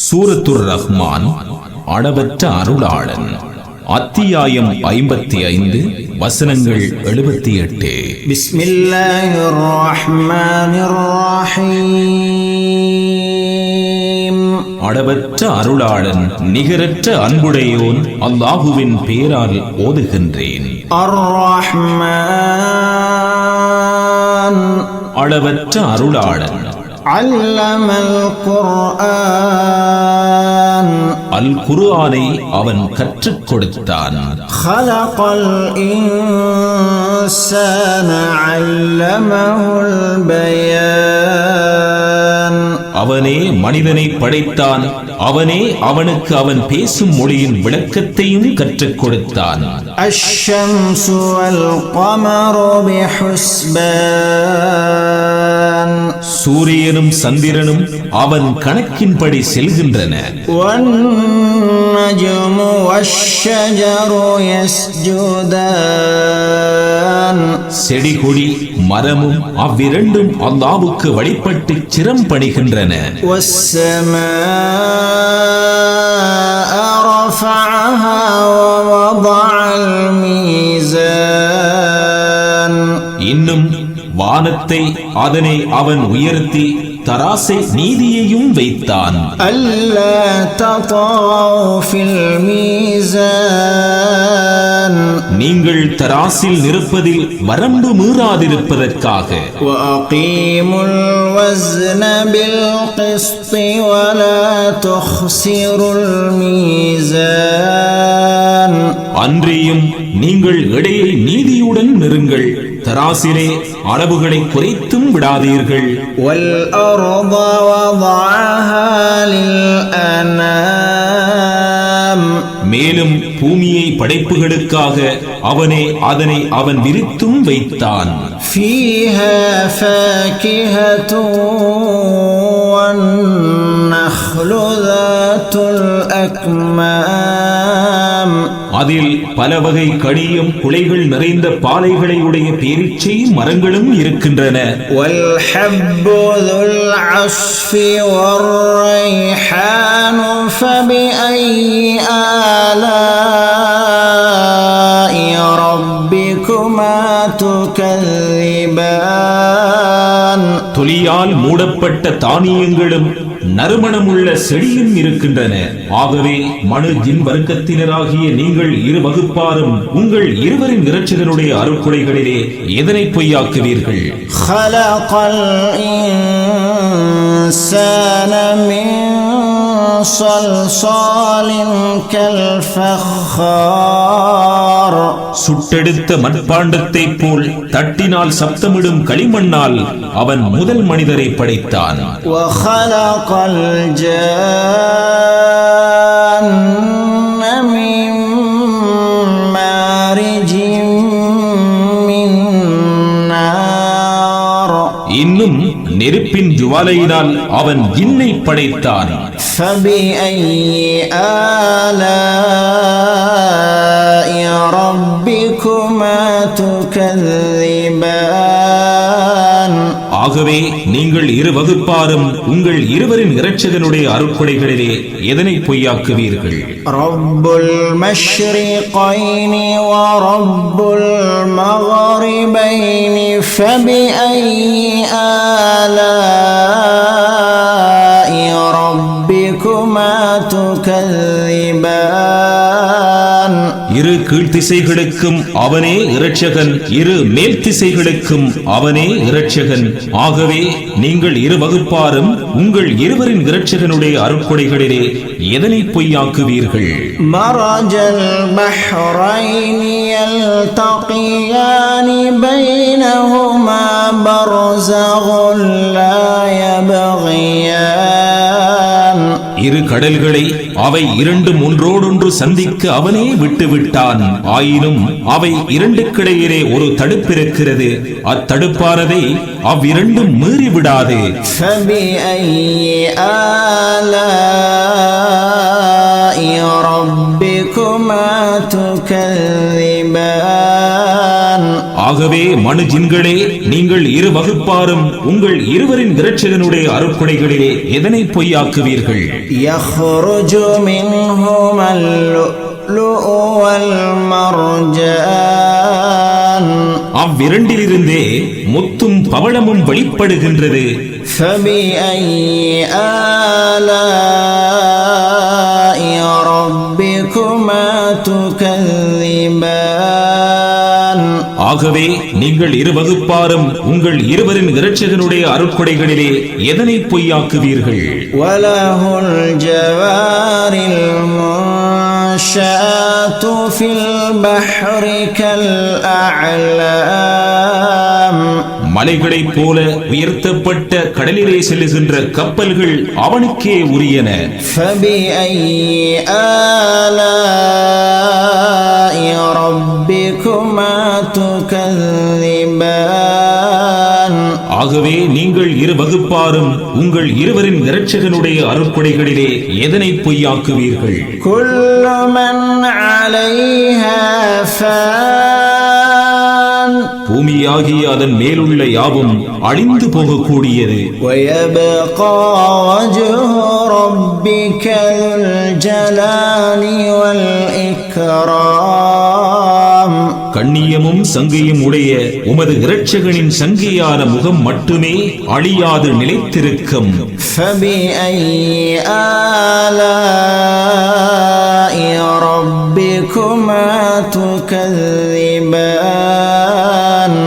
சூரத்துர் ரஹ்மான் அளவற்ற அருளாளன். அத்தியாயம் ஐம்பத்தி ஐந்து வசனங்கள் எழுபத்தி எட்டு அளவற்ற அருளாளன் நிகரற்ற அன்புடையோன் அல்லாஹுவின் பேரால் ஓதுகின்றேன். அளவற்ற அருளாளன் علم القرآن அல் குர்ஆனை அவன் கற்றுக் கொடுத்தான் خلق الإنسان علمه البيان அவனே மனிதனை படைத்தான் அவனே அவனுக்கு அவன் பேசும் மொழியின் விளக்கத்தையும் கற்றுக் கொடுத்தான் الشمس والقمر بحسبان சூரியனும் சந்திரனும் அவன் கணக்கின்படி செல்கின்றன. செடி கொடி மரமும் அவ்விரண்டும் அல்லாவுக்கு வழிபட்டு சிரம் பணிகின்றன இன்னும் வானத்தை அதனை அவன் உயர்த்தி தராசை நீதியையும் வைத்தான். நீங்கள் தராசில் நிற்பதில் வரம்பு மீறாதிருப்பதற்காக. அன்றியும் நீங்கள் இடையை நீதியுடன் நெருங்கள். தராசிலே அளவுகளை குறைத்தும் விடாதீர்கள் والأرض وضعها للأنام மேலும் பூமியை படைப்புகளுக்காக அவனே அதனை அவன் விரித்தும் வைத்தான் فيها فاكهة والنخل ذات الأكمام அதில் பல வகை கனியும் குலைகள் நிறைந்த பாலைகளை உடைய பேரிச்சை மரங்களும் இருக்கின்றன. தொலியால் மூடப்பட்ட தானியங்களும் நறுமணமுள்ள செடியும் இருக்கின்றன ஆகவே மனு ஜின் வர்க்கத்தினராகிய நீங்கள் இரு வகுப்பாரும் உங்கள் இருவரின் இரட்சகனுடைய அருக்குடைகளிலே எதனை பொய்யாக்குவீர்கள் خلق الإنسان من صلصال كالفخار சுட்டெடுத்த மட்பாண்டத்தைப் போல் தட்டினால் சப்தமிடும் களிமண்ணால் அவன் முதல் மனிதரை படைத்தான். நெருப்பின் ஜுவாலையினால் அவன் ஜின்னை படைத்தான் فبأي آلاء ربكما تكذبان ஆகவே நீங்கள் இரு வகுப்பாரும் உங்கள் இருவரின் இரட்சகனுடைய அருட்கொடைகளிலே எதனை பொய்யாக்குவீர்கள்? ரப்புல் மஷ்ரிகைனி வ ரப்புல் மகரிபைனி ஃபபி ஆலாஇ ரப்பிகுமா துகல்லிபான் இரு கீழ்த்திசைகளுக்கும் அவனே இரட்சகன் இரு மேல் திசைகளுக்கும் அவனே இரட்சகன். ஆகவே நீங்கள் இரு வகுப்பாரும் உங்கள் இருவரின் இரட்சகனுடைய அருட்கொடைகளிலே எதனை பொய்யாக்குவீர்கள்? மராஜல் பஹ்ரைனியல் தகியானி பைனஹுமா பர்ஸகுல் லா யபகியா இரு கடல்களை அவை இரண்டும் ஒன்றோடொன்று சந்திக்க அவனே விட்டுவிட்டான் ஆயினும் அவை இரண்டுக்கிடையிலே ஒரு தடுப்பிருக்கிறது அத்தடுப்பானதை அவ்விரண்டும் மீறிவிடாது فبأي آلاء ربكما تكذبان ஆகவே மனு ஜின்களே நீங்கள் இரு வகுப்பாரும் உங்கள் இருவரின் இரட்சகனுடைய அருட்கொடைகளிலே எதனை பொய்யாக்குவீர்கள் يخرج منهما اللؤلؤ والمرجان அவ்விரண்டிலிருந்தே முத்தும் பவளமும் வெளிப்படுகின்றது فبأي آلاء ربكما تكذبان ஆகவே நீங்கள் இரு வகுப்பாரும் உங்கள் இருவரின் இரட்சகனுடைய அருட்கொடைகளிலே எதனை பொய்யாக்குவீர்கள் وله الجوار المنشآت في البحر كالأعلام மலைகளைப் போல உயர்த்தப்பட்ட கடலிலே செல்லுகின்ற கப்பல்கள் அவனுக்கே உரியன فبأي آلاء ربكما تكذبان ஆகவே நீங்கள் இரு வகுப்பாரும் உங்கள் இருவரின் இரட்சகனுடைய அருட்படைகளிலே எதனை பொய்யாக்குவீர்கள்? குல்லுமன் அலைஹா பூமியாகிய அதன் மேலுள்ள யாவும் அழிந்து போகக்கூடியது ويبقى وجه ربك ذو الجلال والإكرام கண்ணியமும் சங்கையும் உடைய உமது இரட்சகனின் சங்கியான முகம் மட்டுமே அழியாது நிலைத்திருக்கும் فبأي آلاء ربكما تكذبان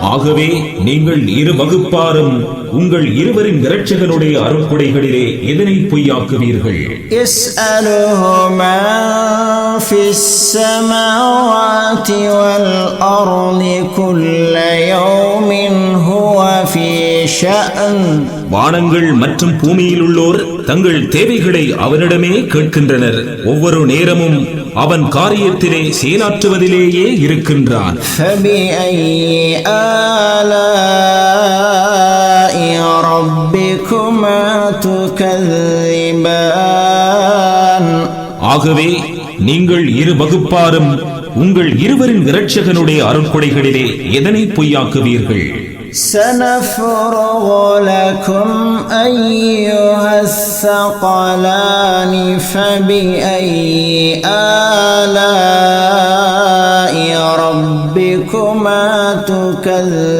ஆகவே நீங்கள் இரு வகுப்பாரும் உங்கள் இருவரின் இரட்சகனுடைய அருட்கொடைகளிலே எதனை பொய்யாக்குவீர்கள்? வானங்கள் மற்றும் பூமியில் உள்ளோர் தங்கள் தேவைகளை அவனிடமே கேட்கின்றனர். ஒவ்வொரு நேரமும் அவன் காரியத்திலே செயலாற்றுவதிலேயே இருக்கின்றான். آلاء ربكما تكذبان ஆகவே நீங்கள் இரு வகுப்பாரும் உங்கள் இருவரின் இரட்சகனுடைய அருட்கொடைகளிலே எதனை பொய்யாக்குவீர்கள் سنفرغ لكم أيها الثقلان فبأي آلاء ربكما تكذبان؟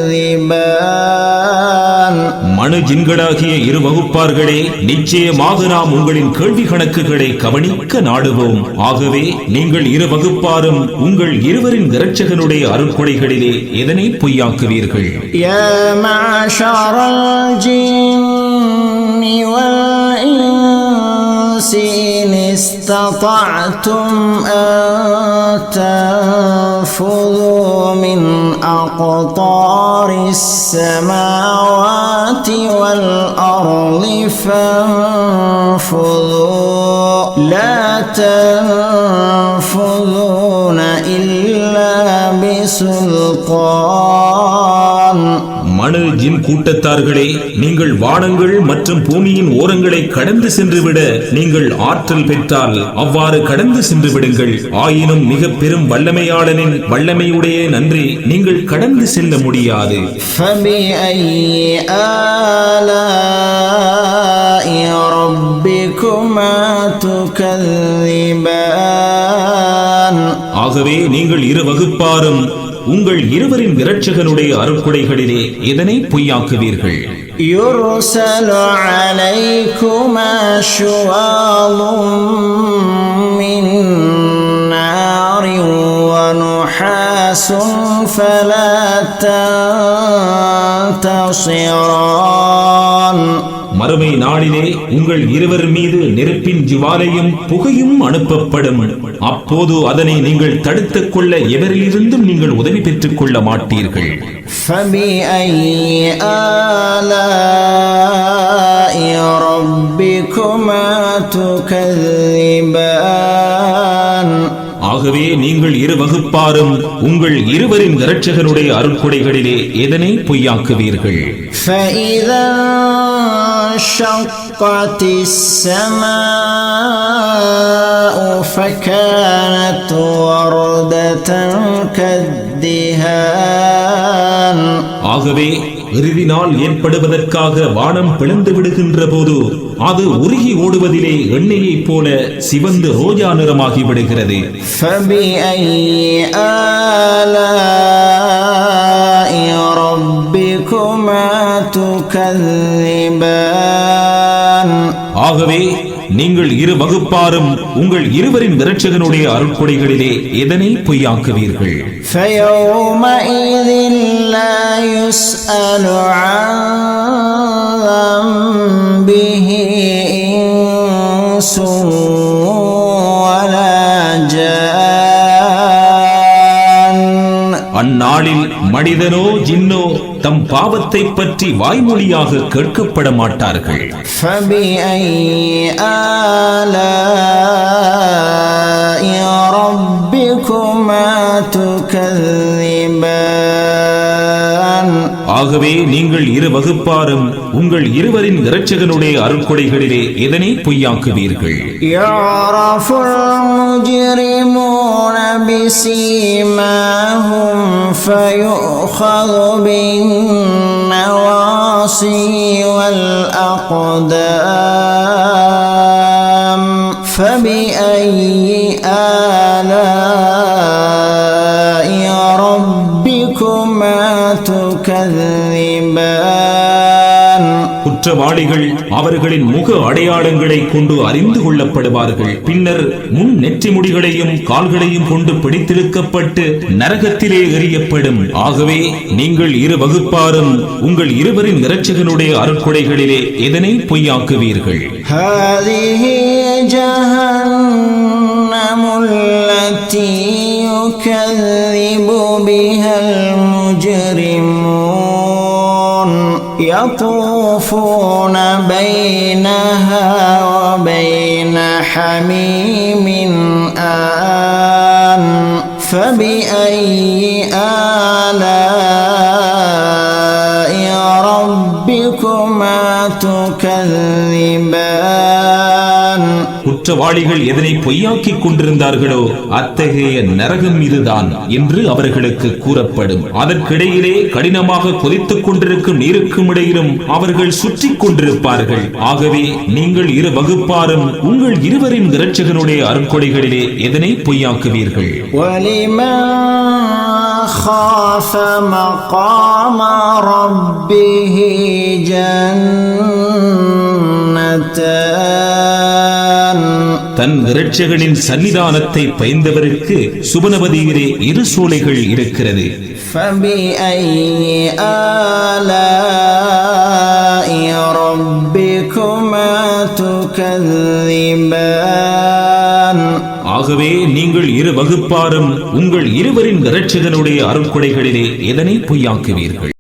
மனு ஜின்களாகிய இரு வகுப்பார்களே நிச்சயமாக நாம் உங்களின் கேள்வி கணக்குகளை கவனிக்க நாடுவோம். ஆகவே நீங்கள் இரு வகுப்பாரும் உங்கள் இருவரின் இரட்சகனுடைய அருட்கொடைகளிலே எதனை பொய்யாக்குவீர்கள்? والإنس إن استطعتم أن تنفذوا من أقطار السماوات والأرض فانفذوا. لا تنفذون إلا بسلطان. அணு ஜின் கூட்டத்தார்களே நீங்கள் வானங்கள் மற்றும் பூமியின் ஓரங்களை கடந்து சென்றுவிட நீங்கள் ஆற்றல் பெற்றால் அவ்வாறு கடந்து சென்று விடுங்கள் ஆயினும் மிக பெரும் வல்லமையாளனின் வல்லமையுடைய நன்றி நீங்கள் கடந்து செல்ல முடியாது. ஆகவே நீங்கள் இரு வகுப்பாரும் உங்கள் இருவரின் இரட்சகனுடைய அருட்கொடைகளிலே எதனை பொய்யாக்குவீர்கள் يرسل عليكما شواظ من نار ونحاس فلا تنتصران மறுமை நாளிலே உங்கள் இருவர் மீது நெருப்பின் ஜுவாலையும் புகையும் அனுப்பப்படும் அப்போது அதனை நீங்கள் தடுத்துக் கொள்ள எவரிலிருந்தும் நீங்கள் உதவி பெற்றுக் கொள்ள மாட்டீர்கள் فبأي آلاء ربكما تكذبان ஆகவே நீங்கள் இரு வகுப்பாரும் உங்கள் இருவரின் இரட்சகனுடைய அருட்கொடைகளிலே எதனை பொய்யாக்குவீர்கள் فإذا انشقت السماء فكانت وردة كالدهان ஆகவே எருவினால் ஏற்படுவதற்காக வானம் பிளந்து விடுகின்ற போது அது உருகி ஓடுவதிலே எண்ணெயைப் போல சிவந்து ரோஜா நிறமாகி விடுகிறது. ஆகவே நீங்கள் இரு வகுப்பாரும் உங்கள் இருவரின் விரட்சகனுடைய அருட்கொடைகளிலே எதனை பொய்யாக்குவீர்கள்? அந்நாளில் மனிதனோ ஜின்னோ தம் பாவத்தை பற்றி வாய்மொழியாக கேட்கப்பட மாட்டார்கள் ஆகவே நீங்கள் இரு வகுப்பாரும் உங்கள் இருவரின் இரட்சகனுடைய அருட்கொடைகளிலே எதனை பொய்யாக்குவீர்கள்? யாரஃபுல் முஜ்ரிமூன பிசீமா بسيماهم فيؤخذ بالنواصي والأقدام فبأي آلاء ربكما تكذبان؟ குற்றவாளிகள் அவர்களின் முக அடையாளங்களை கொண்டு அறிந்து கொள்ளப்படுவார்கள் பின்னர் முன் நெற்றி முடிகளையும் கால்களையும் கொண்டு பிடித்திழுக்கப்பட்டு நரகத்திலே எறியப்படும் ஆகவே நீங்கள் இரு வகுப்பாரும் உங்கள் இருவரின் இரட்சகனுடைய அருட்கொடைகளிலே எதனை பொய்யாக்குவீர்கள் هذه جهنم التي يكذب بها المجرمون يطوفون بينها وبين حميم آن فبأي آلاء ربكما تكذبان؟ குற்றவாளிகள் எதனை பொய்யாக்கிக் கொண்டிருந்தார்களோ அத்தகைய நரகம் இதுதான் என்று அவர்களுக்கு கூறப்படும் அதற்கிடையிலே கடினமாக கொதித்துக் கொண்டிருக்கும் நீருக்கும் இடையிலும் அவர்கள் சுற்றிக் கொண்டிருப்பார்கள் ஆகவே நீங்கள் இரு வகுப்பாரும் உங்கள் இருவரின் இரட்சகனுடைய அருட்கொடைகளிலே எதனை பொய்யாக்குவீர்கள் ولمن خاف مقام ربه جنتان தன் இரட்சகனின் சன்னிதானத்தை பயந்தவருக்கு சுபனபதியிலே இரு சூளைகள் இருக்கிறது. ஆகவே நீங்கள் இரு வகுப்பாரும் உங்கள் இருவரின் இரட்சகனுடைய அருட்கொடைகளிலே எதனை பொய்யாக்குவீர்கள்?